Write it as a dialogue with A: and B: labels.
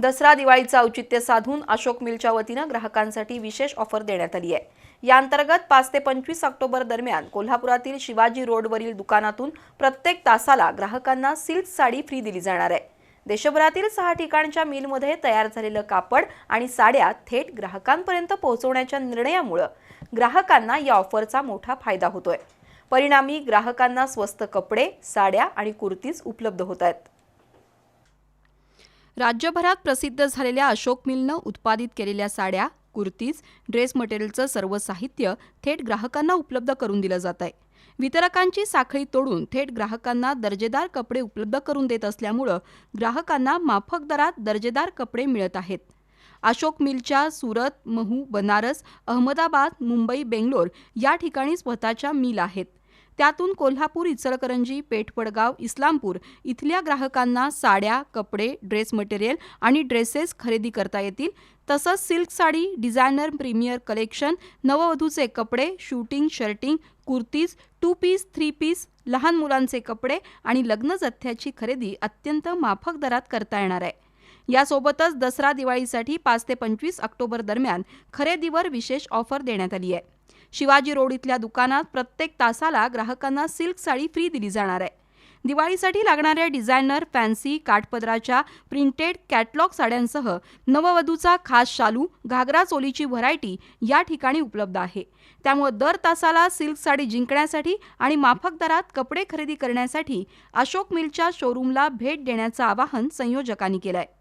A: दसरा दिवाळीचं औचित्य साधून अशोक मिलच्या वतीनं ग्राहकांसाठी विशेष ऑफर देण्यात आली आहे. या अंतर्गत पाच ते पंचवीस ऑक्टोबर दरम्यान कोल्हापुरातील शिवाजी रोडवरील दुकानातून प्रत्येक तासाला ग्राहकांना सिल्क साडी फ्री दिली जाणार आहे. देशभरातील सहा ठिकाणच्या मिलमध्ये तयार झालेलं कापड आणि साड्या थेट ग्राहकांपर्यंत पोहोचवण्याच्या निर्णयामुळं ग्राहकांना या ऑफरचा मोठा फायदा होतोय. परिणामी ग्राहकांना स्वस्त कपडे साड्या आणि कुर्तीज उपलब्ध होत आहेत. राज्यभरात प्रसिद्ध झालेल्या अशोक मिलनं उत्पादित केलेल्या साड्या कुर्तीज ड्रेस मटेरियलचं सर्व साहित्य थेट ग्राहकांना उपलब्ध करून दिलं जात आहे. वितरकांची साखळी तोडून थेट ग्राहकांना दर्जेदार कपडे उपलब्ध करून देत असल्यामुळं ग्राहकांना माफक दरात दर्जेदार कपडे मिळत आहेत. अशोक मिलच्या सुरत महू बनारस अहमदाबाद मुंबई बेंगलोर या ठिकाणी स्वतःच्या मिल आहेत. त्यातून कोल्हापूर इचलकरंजी पेठपडगाव इस्लामपूर इथल्या ग्राहकांना साड्या कपडे ड्रेस मटेरियल आणि ड्रेसेस खरेदी करता येतील. तसंच silk sari designer premier collection नववधूचे कपडे shooting shirting kurtis two piece three piece लहान मुलांचे कपडे आणि लग्न जथ्याची खरेदी अत्यंत माफक दरात करता येणार आहे. यासोबतच दसरा दिवाळीसाठी पाच ते पंचवीस ऑक्टोबर दरम्यान खरेदीवर विशेष ऑफर देण्यात आली आहे. शिवाजी रोड इथल्या दुकानात प्रत्येक तासाला ग्राहकांना सिल्क साडी फ्री दिली जाणार आहे. दिवाळीसाठी लागणाऱ्या डिझायनर फॅन्सी काठपदराच्या प्रिंटेड कॅटलॉग साड्यांसह नववधूचा खास शालू घागरा चोलीची व्हरायटी या ठिकाणी उपलब्ध आहे. त्यामुळे दर तासाला सिल्क साडी जिंकण्यासाठी आणि माफक दरात कपडे खरेदी करण्यासाठी अशोक मिलच्या शोरूमला भेट देण्याचं आवाहन संयोजकांनी केलं आहे